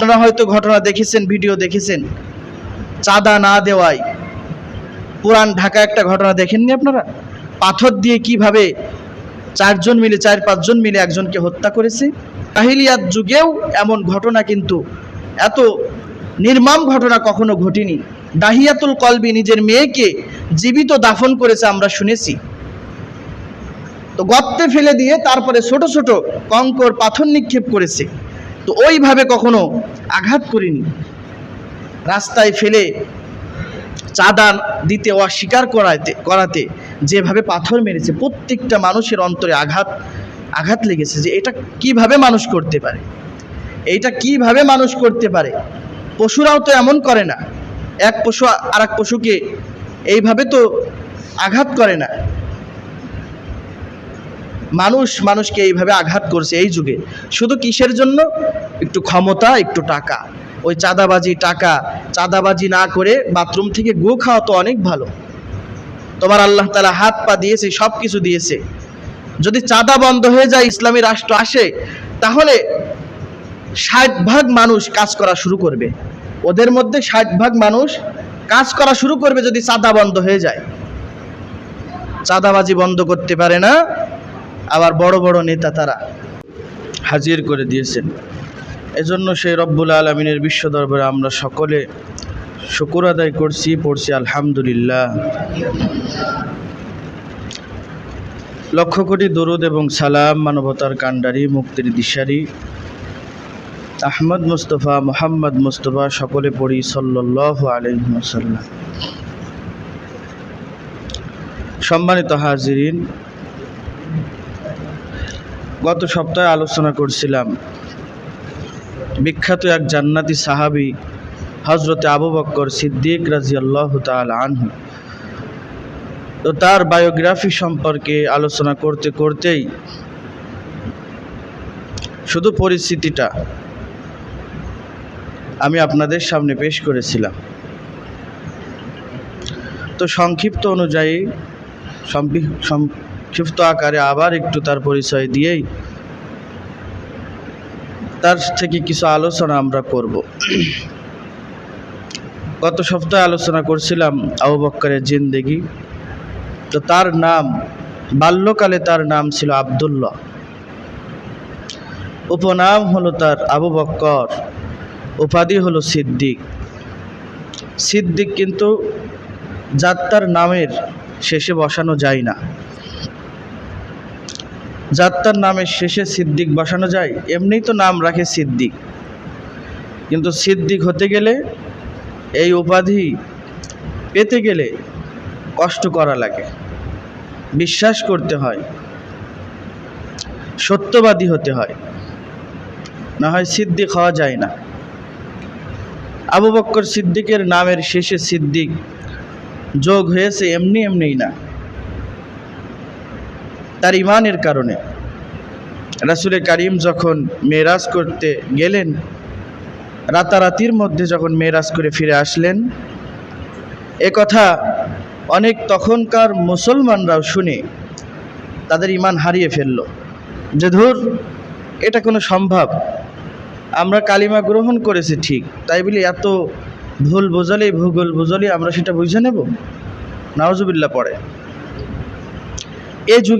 আপনারা হয়তো ঘটনা দেখেছেন, ভিডিও দেখেছেন। চাঁদা না দেওয়ায় পুরান ঢাকা একটা ঘটনা দেখেননি আপনারা? পাথর দিয়ে কীভাবে চারজন মিলে, চার, পাঁচজন মিলে একজনকে হত্যা করেছে? কাহিলিয়াত যুগেও এমন ঘটনা কিন্তু, এত নির্মম ঘটনা কখনো ঘটেনি। দাহিয়াতুল কলবি নিজের মেয়েকে জীবিত দাফন করেছে আমরা শুনেছি। তো গর্তে ফেলে দিয়ে তারপরে ছোট ছোট কঙ্কর পাথর নিক্ষেপ করেছে। তো ওইভাবে কখনো আঘাত করিনি। রাস্তায় ফেলে চাঁদা দিতে, অস্বীকার করাতে করাতে যেভাবে পাথর মেরেছে, প্রত্যেকটা মানুষের অন্তরে আঘাত আঘাত লেগেছে যে এটা কীভাবে মানুষ করতে পারে? এইটা কীভাবে মানুষ করতে পারে? পশুরাও তো এমন করে না। এক পশু আর এক পশুকে এইভাবে তো আঘাত করে না। মানুষ মানুষকে এইভাবে আঘাত করছে এই যুগে। শুধু কিসের জন্য? একটু ক্ষমতা, একটু টাকা। ওই চাঁদাবাজি, টাকা। চাঁদাবাজি না করে বাথরুম থেকে গু খাওয়া তো অনেক ভালো। তোমার আল্লাহ তালা হাত পা দিয়েছে সব কিছু দিয়েছে। যদি চাঁদা বন্ধ হয়ে যায়, ইসলামী রাষ্ট্র আসে, তাহলে ষাট ভাগ মানুষ কাজ করা শুরু করবে। ওদের মধ্যে ষাট ভাগ মানুষ কাজ করা শুরু করবে যদি চাঁদা বন্ধ হয়ে যায়। চাঁদাবাজি বন্ধ করতে পারে না। আবার বড় বড় নেতা তারা হাজির করে দিয়েছেন। এজন্য সেই রব্বুল আলমিনের বিশ্ব দরবারে আমরা সকলে শুকুর আদায় করছি, পড়ছি আলহামদুলিল্লাহ। লক্ষ কোটি দরুদ এবং সালাম মানবতার কাণ্ডারি, মুক্তির দিশারি। আহমদ মুস্তফা, মোহাম্মদ মুস্তফা সকলে পড়ি সাল্লাহ আলহিমসাল্লাম সম্মানিত হাজিরিন গত সপ্তাহে আলোচনা করছিলাম। বিখ্যাত এক জান্নাতি সাহাবি হজরতে আবু বক্কর সিদ্দিক রাজি আল্লাহ আনহু। তো তার বায়োগ্রাফি সম্পর্কে আলোচনা করতে করতেই শুধু পরিস্থিতিটা আমি আপনাদের সামনে পেশ করেছিলাম। তো সংক্ষিপ্ত অনুযায়ী সংক্ষিপ্ত আকারে আবার একটু তার পরিচয় দিয়েই তার থেকে কিছু আলোচনা আমরা করব। গত সপ্তাহে আলোচনা করছিলাম আবু বক্করের জিন্দেগি। তো তার নাম, বাল্যকালে তার নাম ছিল আবদুল্লাহ। উপনাম হলো তার আবু বক্কর, উপাধি হলো সিদ্দিক। সিদ্দিক কিন্তু যাত্রার নামের শেষে বসানো যায় না। যাত্রার নামের শেষে সিদ্দিক বসানো যায়, এমনিই তো নাম রাখে সিদ্দিক। কিন্তু সিদ্দিক হতে গেলে এই উপাধি পেতে গেলে কষ্ট করা লাগে। বিশ্বাস করতে হয়, সত্যবাদী হতে হয়। না হয় সিদ্দিক হওয়া যায় না। আবু বক্কর সিদ্দিকের নামের শেষে সিদ্দিক যোগ হয়েছে, এমনি এমনিই না। তার ইমানের কারণে। রাসুলে কারিম যখন মেরাজ করতে গেলেন, রাতারাতির মধ্যে যখন মেরাজ করে ফিরে আসলেন, এ কথা অনেক তখনকার মুসলমানরাও শুনে তাদের ইমান হারিয়ে ফেলল। যে ধুর, এটা কোনো সম্ভব। আমরা কালিমা গ্রহণ করেছি ঠিক, তাই বলি এত ভুল বোঝালে, ভূগোল বোঝালেই আমরা সেটা বুঝে নেব? নাওজুবিল্লা পড়ে। এ যুগে